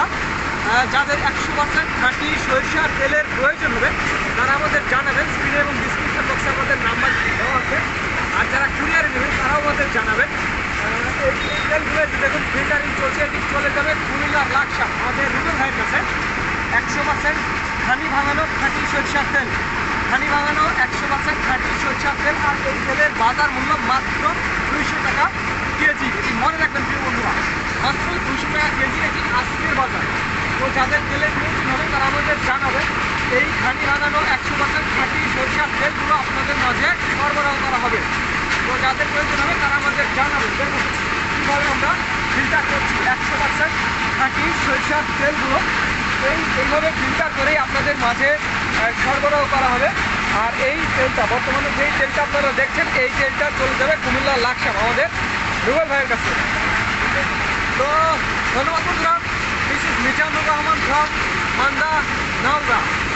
বন্ধুরা যাদের একশো পার্সেন্ট খাঁটি সরিষার তেলের প্রয়োজন হবে, তারা আমাদের জানাবেন স্ক্রিনে এবং ডিসক্রিপশন বক্সে আমাদের নাম্বার দেওয়া আছে। আর যারা কুরিয়ারে নেবেন, তারাও আমাদের জানাবেন। তেলগুলো দেখুন ফিল্টারিং চলছে এটি চলে যাবে, কুমিল্লার লাকসা, আমাদের রুবেল ভাইয়ের কাছে। একশো পার্সেন্ট খানি ভাঙানো খাঁটি সরিষার তেল। খানি ভাঙানো একশো পার্সেন্ট খাঁটি সরিষার তেল। আর এই তেলের বাজার মূল্য মাত্র দুইশো টাকা কেজি এটি মনে রাখবেন প্রিয় বন্ধুরা মাত্র দুশো টাকা কেজি এটি আজকের বাজার তো যাদের তেলের প্রয়োজন হবে তারা আমাদের জানাবে, এই খানি ভাঙানো একশো পার্সেন্ট খাঁটি সরিষার তেলগুলো আপনাদের মাঝে সরবরাহ করা হবে। তো যাদের প্রয়োজন হবে তারা আমাদের দেখুন, কীভাবে আমরা ফিল্টার করছি একশো পার্সেন্ট খাঁটি সরিষার তেলগুলো এই, এইভাবে ফিল্টার করেই আপনাদের মাঝে সরবরাহ করা হবে। আর এই তেলটা, বর্তমানে যেই তেলটা আপনারা দেখছেন, এই তেলটা চলে যাবে কুমিল্লা লাকসাম আমাদের রুবেল ভাইয়ের কাছে। তো ধন্যবাদ বন্ধুরা। 한다. 나온다.